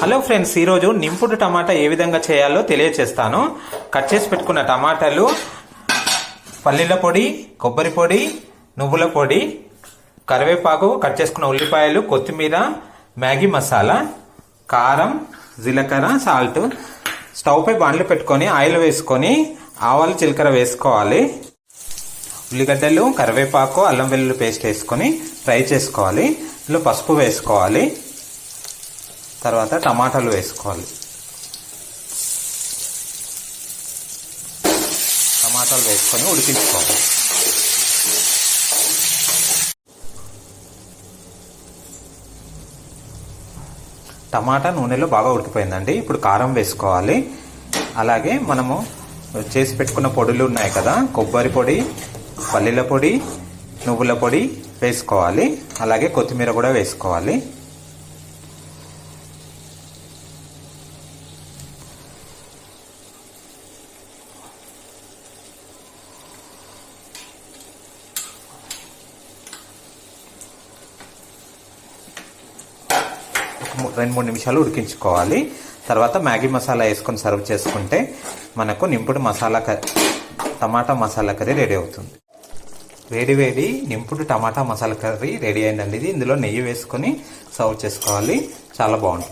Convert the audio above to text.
Hello friends ఈరోజు నింపుడు టమాటా ఏ విధంగా చేయాలో తెలియచేస్తాను. కట్ చేసి పెట్టుకున్న టమాటాలు పల్లీల పొడి కొబ్బరి పొడి నువ్వుల పొడి కరివేపాకు కట్ చేసుకున్న ఉల్లిపాయలు కొత్తిమీర మ్యాగీ మసాలా కారం జీలకర్ర సాల్ట్. స్టవ్ పై బాండ్లు పెట్టుకొని ఆయిల్ వేసుకొని ఆవాలు జీలకర్ర వేసుకోవాలి. ఉల్లిగడ్డలు కరివేపాకు అల్లం వెల్లుల్లి పేస్ట్ వేసుకొని ఫ్రై చేసుకోవాలి. ఇందులో పసుపు వేసుకోవాలి. తర్వాత టమాటాలు వేసుకోవాలి. టమాటాలు వేసుకొని ఉడికించుకోవాలి. టమాటా నూనెలో బాగా ఉడికిపోయిందండి. ఇప్పుడు కారం వేసుకోవాలి. అలాగే మనము చేసి పెట్టుకున్న పొడులు ఉన్నాయి కదా కొబ్బరి పొడి పల్లీల పొడి నువ్వుల పొడి వేసుకోవాలి. అలాగే కొత్తిమీర కూడా వేసుకోవాలి. రెండు మూడు నిమిషాలు ఉడికించుకోవాలి. తర్వాత మ్యాగీ మసాలా వేసుకొని సర్వ్ చేసుకుంటే మనకు నింపుడు మసాలా కర్రీ టమాటా మసాలా కర్రీ రెడీ అవుతుంది. వేడి వేడి నింపుడు టమాటా మసాలా కర్రీ రెడీ అయిందండి ఇది ఇందులో నెయ్యి వేసుకొని సర్వ్ చేసుకోవాలి. చాలా బాగుంటుంది.